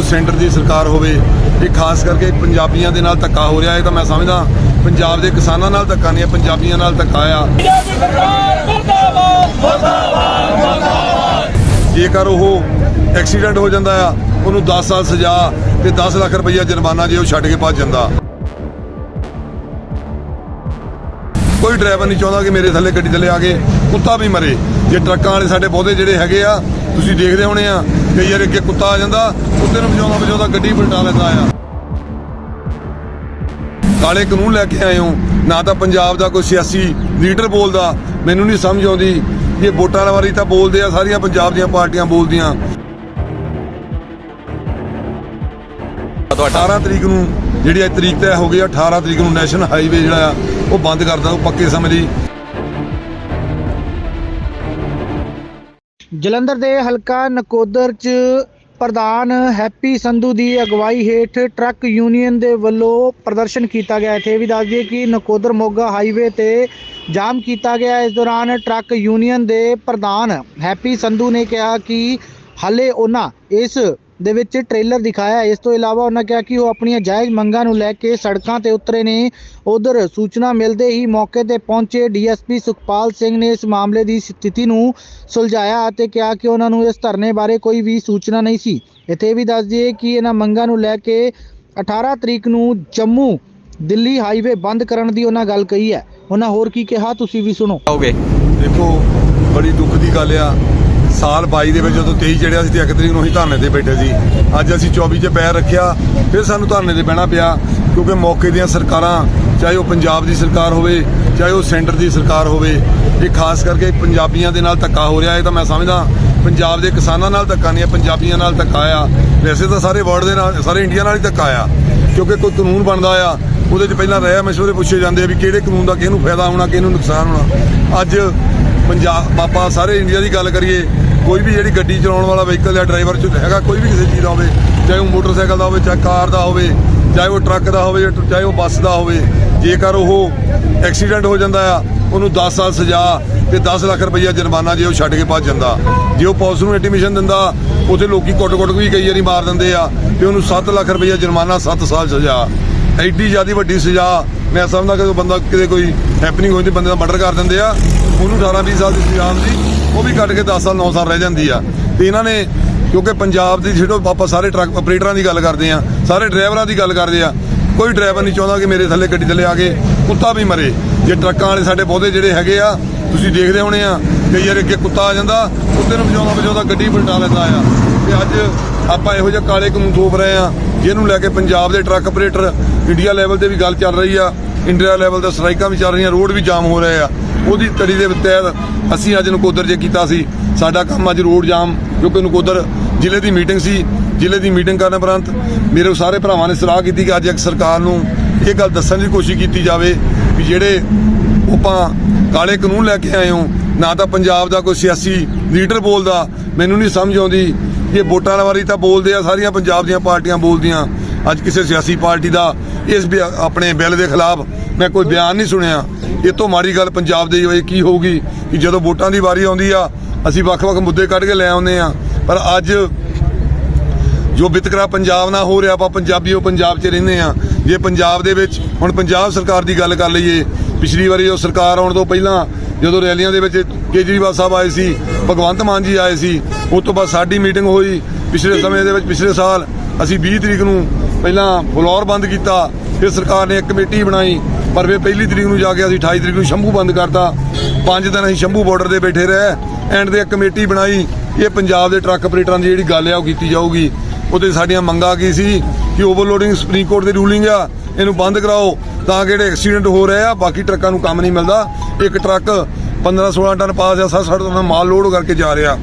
ਉਹ ਸੈਂਟਰ ਦੀ ਸਰਕਾਰ ਹੋਵੇ, ਇਹ ਖਾਸ ਕਰਕੇ ਪੰਜਾਬੀਆਂ ਦੇ ਨਾਲ ਧੱਕਾ ਹੋ ਰਿਹਾ ਇਹ ਤਾਂ ਮੈਂ ਸਮਝਦਾ ਪੰਜਾਬ ਦੇ ਕਿਸਾਨਾਂ ਨਾਲ ਧੱਕਾ ਨਹੀਂ ਹੈ, ਪੰਜਾਬੀਆਂ ਨਾਲ ਧੱਕਾ ਆ। ਜੇਕਰ ਉਹ ਐਕਸੀਡੈਂਟ ਹੋ ਜਾਂਦਾ ਆ, ਉਹਨੂੰ 10 ਸਾਲ ਸਜ਼ਾ ਤੇ 10 ਲੱਖ ਰੁਪਈਆ ਜੁਰਮਾਨਾ ਜੇ ਉਹ ਛੱਡ ਕੇ ਭੱਜ ਜਾਂਦਾ। ਕੋਈ ਡਰਾਈਵਰ ਨਹੀਂ ਚਾਹੁੰਦਾ ਕਿ ਮੇਰੇ ਥੱਲੇ ਗੱਡੀ ਥੱਲੇ ਆ ਕੇ ਕੁੱਤਾ ਵੀ ਮਰੇ। ਜੇ ਟਰੱਕਾਂ ਵਾਲੇ ਸਾਡੇ ਬਹੁਤੇ ਜਿਹੜੇ ਹੈਗੇ ਆ, ਤੁਸੀਂ ਦੇਖਦੇ ਹੋਣੇ ਆ, ਕਈ ਵਾਰ ਅੱਗੇ ਕੁੱਤਾ ਆ ਜਾਂਦਾ, ਕੁੱਤੇ ਨੂੰ ਵਜਾਉਂਦਾ ਵਜਾਉਂਦਾ ਗੱਡੀ ਪਲਟਾ ਲੈਂਦਾ ਆ। ਕਾਲੇ ਕਾਨੂੰਨ ਲੈ ਕੇ ਆਏ ਹੋ, ਨਾ ਤਾਂ ਪੰਜਾਬ ਦਾ ਕੋਈ ਸਿਆਸੀ ਲੀਡਰ ਬੋਲਦਾ, ਮੈਨੂੰ ਨਹੀਂ ਸਮਝ ਆਉਂਦੀ ਇਹ ਵੋਟਾਂ ਵਾਰੀ ਤਾਂ ਬੋਲਦੇ ਆ, ਸਾਰੀਆਂ ਪੰਜਾਬ ਦੀਆਂ ਪਾਰਟੀਆਂ ਬੋਲਦੀਆਂ। 18 ਤਰੀਕ ਨੂੰ ਜਿਹੜੀ ਅੱਜ ਤਰੀਕ ਤੈਅ ਹੋ ਗਈ ਆ 18 ਤਰੀਕ ਨੂੰ ਨੈਸ਼ਨਲ ਹਾਈਵੇ ਜਿਹੜਾ ਆ ਉਹ ਬੰਦ ਕਰਦਾ ਉਹ ਪੱਕੇ ਸਮੇਂ ਲਈ। ਜਲੰਧਰ ਦੇ ਹਲਕਾ ਨਕੋਦਰ ਚ ਪ੍ਰਧਾਨ ਹੈਪੀ ਸੰਧੂ ਦੀ ਅਗਵਾਈ ਹੇਠ ਟਰੱਕ ਯੂਨੀਅਨ ਦੇ ਵੱਲੋਂ ਪ੍ਰਦਰਸ਼ਨ ਕੀਤਾ ਗਿਆ। ਇੱਥੇ ਇਹ ਵੀ ਦੱਸ ਦਈਏ ਕਿ ਨਕੋਦਰ ਮੋਗਾ ਹਾਈਵੇ ਤੇ ਜਾਮ ਕੀਤਾ ਗਿਆ। ਇਸ ਦੌਰਾਨ ਟਰੱਕ ਯੂਨੀਅਨ ਦੇ ਪ੍ਰਧਾਨ ਹੈਪੀ ਸੰਧੂ ਨੇ ਕਿਹਾ ਕਿ ਹਾਲੇ ਉਹਨਾਂ ਇਸ ਦੇ ਵਿੱਚ ਟ੍ਰੇਲਰ ਦਿਖਾਇਆ ਇਸ ਤੋਂ ਇਲਾਵਾ ਉਹਨਾਂ ਕਿਹਾ ਕਿ ਉਹ ਆਪਣੀਆਂ ਜਾਇਜ਼ ਮੰਗਾਂ ਨੂੰ ਲੈ ਕੇ ਸੜਕਾਂ ਤੇ ਉਤਰੇ ਨੇ। ਉਧਰ ਸੂਚਨਾ ਮਿਲਦੇ ਹੀ ਮੌਕੇ ਤੇ ਪਹੁੰਚੇ ਡੀਐਸਪੀ ਸੁਖਪਾਲ ਸਿੰਘ ਨੇ ਇਸ ਮਾਮਲੇ ਦੀ ਸਥਿਤੀ ਨੂੰ ਸੁਲਝਾਇਆ ਅਤੇ ਕਿਹਾ ਕਿ ਉਹਨਾਂ ਨੂੰ ਇਸ ਧਰਨੇ ਬਾਰੇ ਕੋਈ ਵੀ ਸੂਚਨਾ ਨਹੀਂ ਸੀ। ਇੱਥੇ ਇਹ ਵੀ ਦੱਸ ਦਈਏ ਕਿ ਇਹਨਾਂ ਮੰਗਾਂ ਨੂੰ ਲੈ ਕੇ 18 ਤਰੀਕ ਨੂੰ ਜੰਮੂ ਦਿੱਲੀ ਹਾਈਵੇ ਬੰਦ ਕਰਨ ਦੀ ਉਹਨਾਂ ਗੱਲ ਕਹੀ ਹੈ। ਉਹਨਾਂ ਹੋਰ ਕੀ ਕਿਹਾ, ਤੁਸੀਂ ਵੀ ਸੁਣੋ। ਆਓਗੇ ਦੇਖੋ, ਬੜੀ ਦੁੱਖ ਦੀ ਗੱਲ ਆ। ਸਾਲ 22 ਦੇ ਵਿੱਚ ਜਦੋਂ 23 ਚੜਿਆ ਸੀ ਤੇ 1 ਤਰੀਕ ਨੂੰ ਅਸੀਂ ਧਰਨੇ ਤੇ ਬੈਠੇ ਸੀ। ਅੱਜ ਅਸੀਂ 24 'ਚ ਪੈਰ ਰੱਖਿਆ, ਫਿਰ ਸਾਨੂੰ ਧਰਨੇ ਤੇ ਬਹਿਣਾ ਪਿਆ, ਕਿਉਂਕਿ ਮੌਕੇ ਦੀਆਂ ਸਰਕਾਰਾਂ, ਚਾਹੇ ਉਹ ਪੰਜਾਬ ਦੀ ਸਰਕਾਰ ਹੋਵੇ, ਚਾਹੇ ਉਹ ਸੈਂਟਰ ਦੀ ਸਰਕਾਰ ਹੋਵੇ, ਇਹ ਖਾਸ ਕਰਕੇ ਪੰਜਾਬੀਆਂ ਦੇ ਨਾਲ ਧੱਕਾ ਹੋ ਰਿਹਾ ਇਹ ਤਾਂ ਮੈਂ ਸਮਝਦਾ, ਪੰਜਾਬ ਦੇ ਕਿਸਾਨਾਂ ਨਾਲ ਧੱਕਾ ਨਹੀਂ ਹੈ, ਪੰਜਾਬੀਆਂ ਨਾਲ ਧੱਕਾ ਆ। ਵੈਸੇ ਤਾਂ ਸਾਰੇ ਵਰਲਡ ਦੇ ਨਾਲ, ਸਾਰੇ ਇੰਡੀਆ ਨਾਲ ਹੀ ਧੱਕਾ ਆ, ਕਿਉਂਕਿ ਕੋਈ ਕਾਨੂੰਨ ਬਣਦਾ ਆ, ਉਹਦੇ 'ਚ ਪਹਿਲਾਂ ਰਹਿ ਮਸ਼ਵਰੇ ਪੁੱਛੇ ਜਾਂਦੇ ਆ ਵੀ ਕਿਹੜੇ ਕਾਨੂੰਨ ਦਾ ਕਿਹਨੂੰ ਫਾਇਦਾ ਹੋਣਾ, ਕਿਹਨੂੰ ਨੁਕਸਾਨ ਹੋਣਾ। ਅੱਜ ਪੰਜਾਬ, ਆਪਾਂ ਸਾਰੇ ਇੰਡੀਆ ਦੀ ਗੱਲ ਕਰੀਏ ਕੋਈ ਵੀ ਜਿਹੜੀ ਗੱਡੀ ਚਲਾਉਣ ਵਾਲਾ ਵਹੀਕਲ ਜਾਂ ਡਰਾਈਵਰ ਚ ਹੈਗਾ, ਕੋਈ ਵੀ ਕਿਸੇ ਚੀਜ਼ ਦਾ ਹੋਵੇ, ਚਾਹੇ ਉਹ ਮੋਟਰਸਾਈਕਲ ਦਾ ਹੋਵੇ, ਚਾਹੇ ਕਾਰ ਦਾ ਹੋਵੇ, ਚਾਹੇ ਉਹ ਟਰੱਕ ਦਾ ਹੋਵੇ ਚਾਹੇ ਉਹ ਬੱਸ ਦਾ ਹੋਵੇ, ਜੇਕਰ ਉਹ ਐਕਸੀਡੈਂਟ ਹੋ ਜਾਂਦਾ ਆ, ਉਹਨੂੰ 10 ਸਾਲ ਸਜ਼ਾ ਤੇ 10 ਲੱਖ ਰੁਪਈਆ ਜੁਰਮਾਨਾ ਜੇ ਉਹ ਛੱਡ ਕੇ ਭੱਜ ਜਾਂਦਾ। ਜੇ ਉਹ ਪੁਲਿਸ ਨੂੰ ਇੰਟੀਮੇਸ਼ਨ ਦਿੰਦਾ, ਉੱਥੇ ਲੋਕੀ ਕੁੱਟ-ਕੁੱਟ ਵੀ ਕਈ ਵਾਰੀ ਮਾਰ ਦਿੰਦੇ ਆ ਤੇ ਉਹਨੂੰ 7 ਲੱਖ ਰੁਪਈਆ ਜੁਰਮਾਨਾ 7 ਸਾਲ ਸਜ਼ਾ। ਐਡੀ ਜ਼ਿਆਦੀ ਵੱਡੀ ਸਜ਼ਾ, ਮੈਂ ਸਮਝਦਾ ਕਿ ਬੰਦਾ ਕਿਤੇ ਕੋਈ ਹੈਪਨਿੰਗ ਹੋਈ ਤੇ ਬੰਦੇ ਦਾ ਮਰਡਰ ਕਰ ਦਿੰਦੇ ਆ। ਉਹਨੂੰ 18 20 ਸਾਲ ਦੀ ਸਜ਼ਾ ਹੁੰਦੀ ਉਹ ਵੀ ਕੱਟ ਕੇ 10 ਸਾਲ 9 ਸਾਲ ਰਹਿ ਜਾਂਦੀ ਆ। ਤੇ ਇਹਨਾਂ ਨੇ, ਕਿਉਂਕਿ ਪੰਜਾਬ ਦੀ ਜਿਹੜੋ ਆਪਾਂ ਸਾਰੇ ਟਰੱਕ ਆਪਰੇਟਰਾਂ ਦੀ ਗੱਲ ਕਰਦੇ ਆ, ਸਾਰੇ ਡਰਾਈਵਰਾਂ ਦੀ ਗੱਲ ਕਰਦੇ ਆ। ਕੋਈ ਡਰਾਈਵਰ ਨਹੀਂ ਚਾਹੁੰਦਾ ਕਿ ਮੇਰੇ ਥੱਲੇ ਗੱਡੀ ਥੱਲੇ ਆ ਕੇ ਕੁੱਤਾ ਵੀ ਮਰੇ। ਜੇ ਟਰੱਕਾਂ ਵਾਲੇ ਸਾਡੇ ਬਹੁਤੇ ਜਿਹੜੇ ਹੈਗੇ ਆ, ਤੁਸੀਂ ਦੇਖਦੇ ਹੋਣੇ ਆ, ਕਈ ਵਾਰ ਅੱਗੇ ਕੁੱਤਾ ਆ ਜਾਂਦਾ, ਕੁੱਤੇ ਨੂੰ ਵਜਾਉਂਦਾ ਵਜਾਉਂਦਾ ਗੱਡੀ ਪਲਟਾ ਲੈਂਦਾ ਆ। ਤੇ ਅੱਜ ਆਪਾਂ ਇਹੋ ਜਿਹੇ ਕਾਲੇ ਕਾਨੂੰਨ ਥੋਪ ਰਹੇ ਆ, ਜਿਹਨੂੰ ਲੈ ਕੇ ਪੰਜਾਬ ਦੇ ਟਰੱਕ ਆਪਰੇਟਰ ਇੰਡੀਆ ਲੈਵਲ ਤੇ ਵੀ ਗੱਲ ਚੱਲ ਰਹੀ ਆ, ਇੰਡੀਆ ਲੈਵਲ ਤੇ ਸਟ੍ਰਾਈਕਾਂ ਵੀ ਚੱਲ ਰਹੀਆਂ, ਰੋਡ ਵੀ ਜਾਮ ਹੋ ਰਹੇ ਆ। ਉਹਦੀ ਤੜੀ ਦੇ ਤਹਿਤ ਅਸੀਂ ਅੱਜ ਨਕੋਦਰ ਜੇ ਕੀਤਾ ਸੀ। ਸਾਡਾ ਕੰਮ ਅੱਜ ਰੋਡ ਜਾਮ ਕਿਉਂਕਿ ਨਕੋਦਰ ਜ਼ਿਲ੍ਹੇ ਦੀ ਮੀਟਿੰਗ ਸੀ। ਜ਼ਿਲ੍ਹੇ ਦੀ ਮੀਟਿੰਗ ਕਰਨ ਉਪਰੰਤ ਮੇਰੇ ਸਾਰੇ ਭਰਾਵਾਂ ਨੇ ਸਲਾਹ ਕੀਤੀ ਕਿ ਅੱਜ ਇੱਕ ਸਰਕਾਰ ਨੂੰ ਇਹ ਗੱਲ ਦੱਸਣ ਦੀ ਕੋਸ਼ਿਸ਼ ਕੀਤੀ ਜਾਵੇ ਵੀ ਜਿਹੜੇ ਆਪਾਂ ਕਾਲੇ ਕਾਨੂੰਨ ਲੈ ਕੇ ਆਏ ਹੋ, ਨਾ ਤਾਂ ਪੰਜਾਬ ਦਾ ਕੋਈ ਸਿਆਸੀ ਲੀਡਰ ਬੋਲਦਾ। ਮੈਨੂੰ ਨਹੀਂ ਸਮਝ ਆਉਂਦੀ ਇਹ ਵੋਟਾਂ ਵਾਰੀ ਤਾਂ ਬੋਲਦੇ ਆ, ਸਾਰੀਆਂ ਪੰਜਾਬ ਦੀਆਂ ਪਾਰਟੀਆਂ ਬੋਲਦੀਆਂ। ਅੱਜ ਕਿਸੇ ਸਿਆਸੀ ਪਾਰਟੀ ਦਾ ਇਸ ਬਿ- ਆਪਣੇ ਬਿੱਲ ਦੇ ਖਿਲਾਫ ਮੈਂ ਕੋਈ ਬਿਆਨ ਨਹੀਂ ਸੁਣਿਆ। ਇਹ ਤੋਂ ਮਾੜੀ ਗੱਲ ਪੰਜਾਬ ਦੇ ਹੋਏ ਕੀ ਹੋਊਗੀ ਕਿ ਜਦੋਂ ਵੋਟਾਂ ਦੀ ਵਾਰੀ ਆਉਂਦੀ ਆ, ਅਸੀਂ ਵੱਖ-ਵੱਖ ਮੁੱਦੇ ਕੱਢ ਕੇ ਲੈ ਆਉਂਦੇ ਆ। ਪਰ ਅੱਜ ਜੋ ਵਿਤਕਰਾ ਪੰਜਾਬ ਨਾਲ ਹੋ ਰਿਹਾ, ਆਪਾਂ ਪੰਜਾਬੀ ਉਹ ਪੰਜਾਬ 'ਚ ਰਹਿੰਦੇ ਆ। ਜੇ ਪੰਜਾਬ ਦੇ ਵਿੱਚ ਹੁਣ ਪੰਜਾਬ ਸਰਕਾਰ ਦੀ ਗੱਲ ਕਰ ਲਈਏ, ਪਿਛਲੀ ਵਾਰੀ ਉਹ ਸਰਕਾਰ ਆਉਣ ਤੋਂ ਪਹਿਲਾਂ ਜਦੋਂ ਰੈਲੀਆਂ ਦੇ ਵਿੱਚ ਕੇਜਰੀਵਾਲ ਸਾਹਿਬ ਆਏ ਸੀ, ਭਗਵੰਤ ਮਾਨ ਜੀ ਆਏ ਸੀ, ਉਸ ਤੋਂ ਬਾਅਦ ਸਾਡੀ ਮੀਟਿੰਗ ਹੋਈ। ਪਿਛਲੇ ਸਮੇਂ ਦੇ ਵਿੱਚ, ਪਿਛਲੇ ਸਾਲ ਅਸੀਂ 20 ਤਰੀਕ ਨੂੰ ਪਹਿਲਾਂ ਫਲੋਰ ਬੰਦ ਕੀਤਾ। ਫਿਰ ਸਰਕਾਰ ਨੇ ਇੱਕ ਕਮੇਟੀ ਬਣਾਈ, ਪਰ ਫਿਰ ਪਹਿਲੀ ਤਰੀਕ ਨੂੰ ਜਾ ਕੇ ਅਸੀਂ 28 ਤਰੀਕ ਨੂੰ ਸ਼ੰਭੂ ਬੰਦ ਕਰਤਾ। ਪੰਜ ਦਿਨ ਅਸੀਂ ਸ਼ੰਭੂ ਬਾਰਡਰ ਤੇ ਬੈਠੇ ਰਹੇ, ਐਂਡ ਦੇ ਇੱਕ ਕਮੇਟੀ ਬਣਾਈ। ਇਹ ਪੰਜਾਬ ਦੇ ਟਰੱਕ ਆਪਰੇਟਰਾਂ ਦੀ ਜਿਹੜੀ ਗੱਲ ਆ, ਉਹ ਕੀਤੀ ਜਾਊਗੀ। ਉਹਦੇ ਸਾਡੀਆਂ ਮੰਗਾਂ ਕੀ ਸੀ? ਕਿ ਓਵਰਲੋਡਿੰਗ ਸੁਪਰੀਮ ਕੋਰਟ ਦੀ ਰੂਲਿੰਗ ਆ, ਇਹਨੂੰ ਬੰਦ ਕਰਾਓ, ਤਾਂ ਕਿ ਜਿਹੜੇ ਐਕਸੀਡੈਂਟ ਹੋ ਰਹੇ ਆ, ਬਾਕੀ ਟਰੱਕਾਂ ਨੂੰ ਕੰਮ ਨਹੀਂ ਮਿਲਦਾ। ਇੱਕ ਟਰੱਕ 15 16 ਟਨ ਪਾਸ ਆ 60 60 ਟਨ ਮਾਲ ਲੋਡ ਕਰਕੇ ਜਾ ਰਿਹਾ।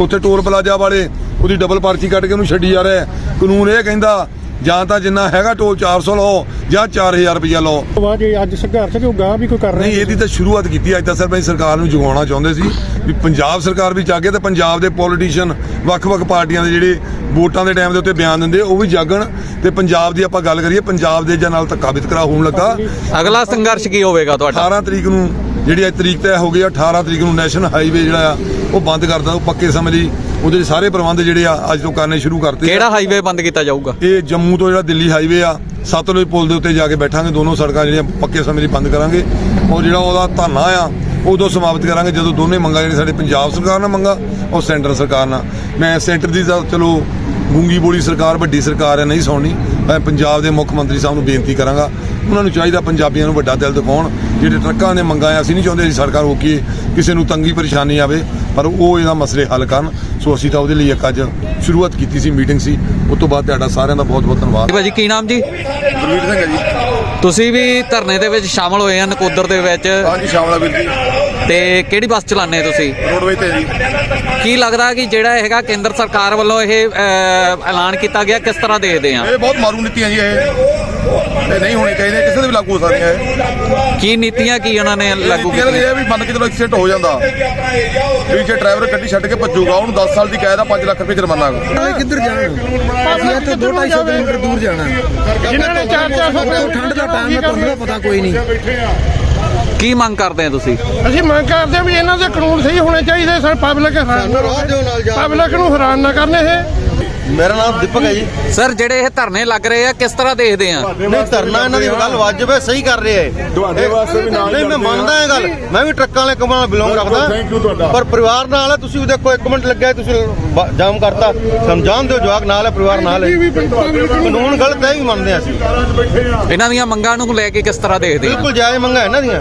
ਉੱਥੇ ਟੋਲ ਪਲਾਜ਼ਾ ਵਾਲੇ ਉਹਦੀ ਡਬਲ ਪਰਚੀ ਕੱਟ ਕੇ ਉਹਨੂੰ ਛੱਡੀ ਜਾ ਰਿਹਾ। ਕਾਨੂੰਨ ਇਹ ਕਹਿੰਦਾ ਜਾਂ ਤਾਂ ਜਿੰਨਾ ਹੈਗਾ ਟੋਲ 400 ਲਓ ਜਾਂ 4000 ਰੁਪਇਆ ਲਓ। ਬਾਅਦ ਜੇ ਅੱਜ ਸੰਘਰਸ਼ ਜੋ ਗਾਂ ਵੀ ਕੋਈ ਕਰ ਰਿਹਾ ਨਹੀਂ ਇਹਦੀ ਤਾਂ ਸ਼ੁਰੂਆਤ ਕੀਤੀ ਅੱਜ ਤਾਂ ਅਸੀਂ ਸਰਕਾਰ ਨੂੰ ਜਗਾਉਣਾ ਚਾਹੁੰਦੇ ਸੀ ਵੀ ਪੰਜਾਬ ਸਰਕਾਰ ਵੀ ਜਾਗੇ ਤੇ ਪੰਜਾਬ ਦੇ ਪੋਲੀਟੀਸ਼ੀਅਨ ਵੱਖ-ਵੱਖ ਪਾਰਟੀਆਂ ਦੇ ਜਿਹੜੇ ਵੋਟਾਂ ਦੇ ਟਾਈਮ ਦੇ ਉੱਤੇ ਬਿਆਨ ਦਿੰਦੇ ਉਹ ਵੀ ਜਾਗਣ ਤੇ ਪੰਜਾਬ ਦੀ ਆਪਾਂ ਗੱਲ ਕਰੀਏ ਪੰਜਾਬ ਦੇ ਜਾਂ ਨਾਲ ਧੱਕਾ ਵਿਤਕਰਾ ਹੋਣ ਲੱਗਾ। ਅਗਲਾ ਸੰਘਰਸ਼ ਕੀ ਹੋਵੇਗਾ ਤੁਹਾਡਾ? 18 ਤਰੀਕ ਨੂੰ ਜਿਹੜੀ ਅੱਜ ਤਰੀਕ ਤੈਅ ਹੋ ਗਈ ਆ 18 ਤਰੀਕ ਨੂੰ ਨੈਸ਼ਨਲ ਹਾਈਵੇ ਜਿਹੜਾ ਆ ਉਹ ਬੰਦ ਕਰਦਾ ਉਹ ਪੱਕੇ ਸਮੇਂ ਲਈ ਉਹਦੇ ਸਾਰੇ ਪ੍ਰਬੰਧ ਜਿਹੜੇ ਆ ਅੱਜ ਤੋਂ ਕਰਨੇ ਸ਼ੁਰੂ ਕਰਤੇ। ਕਿਹੜਾ ਹਾਈਵੇ ਬੰਦ ਕੀਤਾ ਜਾਊਗਾ? ਇਹ ਜੰਮੂ ਤੋਂ ਜਿਹੜਾ ਦਿੱਲੀ ਹਾਈਵੇ ਆ ਸਤਲੁਜ ਪੁਲ ਦੇ ਉੱਤੇ ਜਾ ਕੇ ਬੈਠਾਂਗੇ ਦੋਨੋਂ ਸੜਕਾਂ ਜਿਹੜੀਆਂ ਪੱਕੇ ਸਮੇਂ ਲਈ ਬੰਦ ਕਰਾਂਗੇ। ਔਰ ਜਿਹੜਾ ਉਹਦਾ ਧਰਨਾ ਆ ਉਦੋਂ ਸਮਾਪਤ ਕਰਾਂਗੇ ਜਦੋਂ ਦੋਨੇ ਮੰਗਾਂ ਜਿਹੜੇ ਸਾਡੇ ਪੰਜਾਬ ਸਰਕਾਰ ਨਾਲ ਮੰਗਾ ਔਰ ਸੈਂਟਰ ਸਰਕਾਰ ਨਾਲ। ਮੈਂ ਸੈਂਟਰ ਦੀ ਤਾਂ ਚਲੋ ਗੂੰਗੀ ਬੋਲੀ ਸਰਕਾਰ ਵੱਡੀ ਸਰਕਾਰ ਹੈ ਨਹੀਂ ਸੁਣਨੀ। ਮੈਂ ਪੰਜਾਬ ਦੇ ਮੁੱਖ ਮੰਤਰੀ ਸਾਹਿਬ ਨੂੰ ਬੇਨਤੀ ਕਰਾਂਗਾ ਉਹਨਾਂ ਨੂੰ ਚਾਹੀਦਾ ਪੰਜਾਬੀਆਂ ਨੂੰ ਵੱਡਾ ਦਿਲ ਦਿਖਾਉਣ। ਜਿਹੜੇ ਟਰੱਕਾਂ ਦੇ ਮੰਗਾਂ ਆ ਅਸੀਂ ਨਹੀਂ ਚਾਹੁੰਦੇ ਅਸੀਂ ਸੜਕਾਂ ਰੋਕੀਏ ਕਿਸੇ ਨੂੰ ਤੰਗੀ ਪਰੇਸ਼ਾਨੀ ਆਵੇ ਪਰ ਉਹ ਇਹਦਾ ਮਸਲੇ ਹੱਲ ਕਰਨ। ਸੋ ਅਸੀਂ ਤਾਂ ਉਹਦੇ ਲਈ ਇੱਕ ਅੱਜ ਸ਼ੁਰੂਆਤ ਕੀਤੀ ਸੀ ਮੀਟਿੰਗ ਸੀ। ਉਸ ਤੋਂ ਬਾਅਦ ਤੁਹਾਡਾ ਸਾਰਿਆਂ ਦਾ ਬਹੁਤ ਬਹੁਤ ਧੰਨਵਾਦ ਭਾਜੀ ਕੀ ਨਾਮ ਜੀ? ਗੁਰਵੀਰ ਸਿੰਘ ਜੀ। ਤੁਸੀਂ ਵੀ ਧਰਨੇ ਦੇ ਵਿੱਚ ਸ਼ਾਮਲ ਹੋਏ ਆ ਨਕੋਦਰ ਦੇ ਵਿੱਚ। ਹਾਂਜੀ ਸ਼ਾਮਲਾ ਵੀਰ ਜੀ। ਤੇ ਕਿਹੜੀ ਬੱਸ ਚਲਾਉਂਦੇ ਤੁਸੀਂ? ਰੋਡਵੇ ਤੇ ਜੀ। ਕੀ ਲੱਗਦਾ ਕਿ ਜਿਹੜਾ ਹੈਗਾ ਕੇਂਦਰ ਸਰਕਾਰ ਵੱਲੋਂ ਇਹ ਅਹ, ਐਲਾਨ ਕੀਤਾ ਗਿਆ ਕਿਸ ਤਰ੍ਹਾਂ ਦੇਖਦੇ ਆ? ਇਹ ਬਹੁਤ ਮਾਰੂ ਨੀਤੀਆਂ ਜੀ ਇਹ। ਇਹ ਨਹੀਂ ਹੋਣੀ ਚਾਹੀਦੀਆਂ ਕਿਸੇ ਦੇ ਵੀ ਲਾਗੂ ਹੋ ਸਕਦੀਆਂ ਇਹ। ਕੀ ਨੀਤੀਆਂ ਕੀ ਉਹਨਾਂ ਨੇ ਲਾਗੂ ਨੀਤੀਆਂ ਦਾ ਇਹ ਕੀਤੀਆਂ ਹੈ ਵੀ ਮੰਨ ਕੇ ਚਲੋ ਐਕਸੀਡੈਂਟ ਹੋ ਜਾਂਦਾ। ਵੀ ਜੇ ਡਰਾਈਵਰ ਗੱਡੀ ਛੱਡ ਕੇ ਭੱਜੂਗਾ ਉਹਨੂੰ 10 ਸਾਲ ਦੀ ਕੈਦ ਆ 5 ਲੱਖ ਰੁਪਏ ਜੁਰਮਾਨਾ ਹੈਗਾ ਕਿੱਧਰ ਜਾਣਾ? ਅਸੀਂ ਇੱਥੇ 2-250 ਕਿਲੋਮੀਟਰ ਦੂਰ ਜਾਣਾ। ਜਿਨ੍ਹਾਂ ਨੇ 4-400 ਠੰਡ ਦਾ ਟਾਈਮ ਹੈ ਤੁਹਾਨੂੰ ਤਾਂ ਪਤਾ ਕੋਈ ਨਹੀਂ। ਕੀ ਮੰਗ ਕਰਦੇ ਆ ਤੁਸੀਂ? ਅਸੀਂ ਮੰਗ ਕਰਦੇ ਹਾਂ ਵੀ ਇਹਨਾਂ ਦੇ ਕਾਨੂੰਨ ਸਹੀ ਹੋਣੇ ਚਾਹੀਦੇ ਸਰ ਪਬਲਿਕ ਹੈਰਾਨ ਪਬਲਿਕ ਨੂੰ ਹੈਰਾਨ ਨਾ ਕਰਨ ਇਹ। ਮੇਰਾ ਨਾਮ ਦੀਪਕ ਹੈ ਜੀ। ਸਰ ਜਿਹੜੇ ਇਹ ਧਰਨੇ ਲੱਗ ਰਹੇ ਆ ਕਿਸ ਤਰ੍ਹਾਂ ਦੇਖਦੇ ਆ? ਨਹੀਂ ਧਰਨਾ ਇਹਨਾਂ ਦੀ ਗੱਲ ਵਾਜਬ ਹੈ ਸਹੀ ਕਰ ਰਹੇ ਹੈ ਤੁਹਾਡੇ ਵਾਸਤੇ ਵੀ ਨਾਲ ਨਹੀਂ ਮੈਂ ਮੰਨਦਾ ਇਹ ਗੱਲ। ਮੈਂ ਵੀ ਟਰੱਕਾਂ ਵਾਲੇ ਕੰਮਾਂ ਨਾਲ ਬਿਲੋਂਗ ਰੱਖਦਾ। ਪਰ ਪਰਿਵਾਰ ਨਾਲ ਹੈ ਤੁਸੀਂ ਦੇਖੋ ਇੱਕ ਮਿੰਟ ਲੱਗਿਆ ਤੁਸੀਂ ਜਾਮ ਕਰਤਾ। ਸਮਝਾਉਣ ਦਿਓ ਜਵਾਕ ਨਾਲ ਹੈ ਪਰਿਵਾਰ ਨਾਲ ਹੈ। ਕਾਨੂੰਨ ਗਲਤ ਹੈ ਵੀ ਮੰਨਦੇ ਹਾਂ ਅਸੀਂ। ਇਹਨਾਂ ਦੀਆਂ ਮੰਗਾਂ ਨੂੰ ਲੈ ਕੇ ਕਿਸ ਤਰ੍ਹਾਂ ਦੇਖਦੇ ਆ? ਬਿਲਕੁਲ ਜਾਇਜ਼ ਮੰਗਾ ਇਹਨਾਂ ਦੀਆਂ।